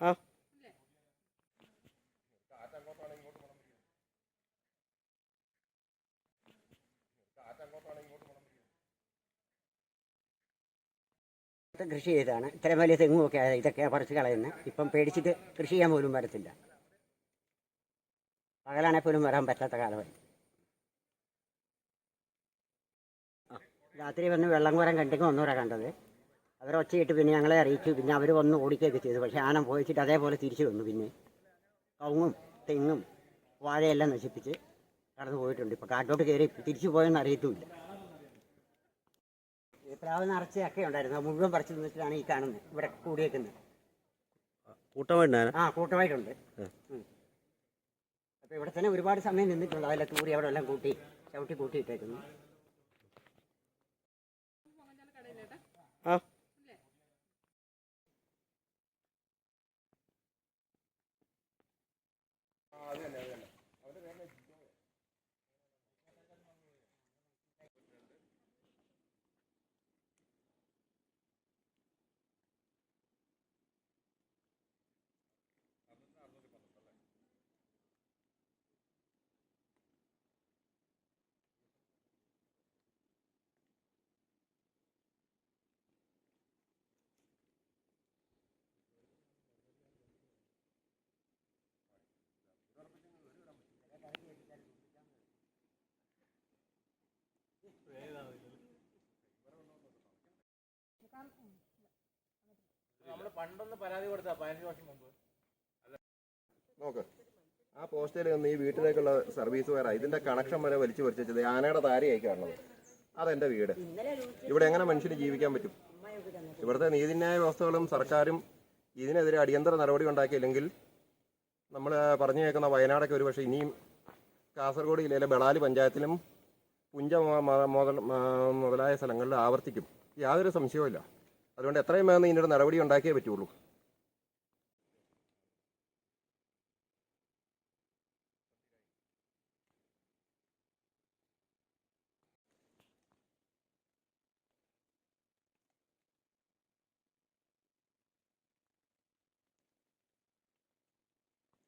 ആ. കൃഷി ചെയ്താണ് ഇത്രയും വലിയ തെങ്ങും ഒക്കെ ആയത് ഇതൊക്കെ പറിച്ച് കളയുന്നത് ഇപ്പം പേടിച്ചിട്ട് കൃഷി ചെയ്യാൻ പോലും വരത്തില്ല. പകലാണെങ്കിൽ പോലും വരാൻ പറ്റാത്ത കാലമായി രാത്രി വന്ന് വെള്ളം കോരം കണ്ടെങ്കിൽ ഒന്നുകൂടെ കണ്ടത്. അവർ ഒച്ചയിട്ട് പിന്നെ ഞങ്ങളെ അറിയിച്ചു. പിന്നെ അവർ വന്ന് ഓടിക്കുകയൊക്കെ ചെയ്തു. പക്ഷേ ആന പോയിച്ചിട്ട് അതേപോലെ തിരിച്ചു വന്നു പിന്നെ. കവുങ്ങും തെങ്ങും വാഴയെല്ലാം നശിപ്പിച്ച് കടന്നു പോയിട്ടുണ്ട്. ഇപ്പോൾ കാട്ടോട്ട് കയറി തിരിച്ചു പോയെന്ന് അറിയത്തുമില്ല. ഈ പ്ലാവ് നിറച്ചൊക്കെ ചക്ക ഉണ്ടായിരുന്നു മുഴുവൻ പറിച്ചു നിന്നിട്ടാണ് ഈ കാണുന്നത്. ഇവിടെ കൂടിയേക്കുന്നത്. കൂട്ടമായിട്ടാണ് ആ കൂട്ടമായിട്ടുണ്ട്. അപ്പോൾ ഇവിടെ തന്നെ ഒരുപാട് സമയം നിന്നിട്ടുണ്ട്. അതിലെ കൂടി അവിടെ എല്ലാം കൂട്ടി ചവിട്ടി കൂട്ടിയിട്ടേക്കുന്നു. ആ. നോക്ക് ആ പോസ്റ്റയിൽ നിന്ന് ഈ വീട്ടിലേക്കുള്ള സർവീസ് വയറാ ഇതിന്റെ കണക്ഷൻ വരെ വലിച്ചു വലിച്ചത് ആനയുടെ താരയായി കാണുന്നത് അതെന്റെ വീട് ഇവിടെ എങ്ങനെ മനുഷ്യന് ജീവിക്കാൻ പറ്റും ഇവിടുത്തെ നീതിന്യായ വ്യവസ്ഥകളും സർക്കാരും ഇതിനെതിരെ അടിയന്തര നടപടി ഉണ്ടാക്കിയില്ലെങ്കിൽ നമ്മൾ പറഞ്ഞു കേൾക്കുന്ന വയനാടൊക്കെ ഒരു പക്ഷേ ഇനിയും കാസർഗോഡ് ജില്ലയിലെ ബളാലി പഞ്ചായത്തിലും പുഞ്ച മുതലായ സ്ഥലങ്ങളിൽ ആവർത്തിക്കും യാതൊരു സംശയവും അതുകൊണ്ട് എത്രയും വേഗം ഇതിന്റെ നടപടി ഉണ്ടാക്കിയേ പറ്റുള്ളൂ.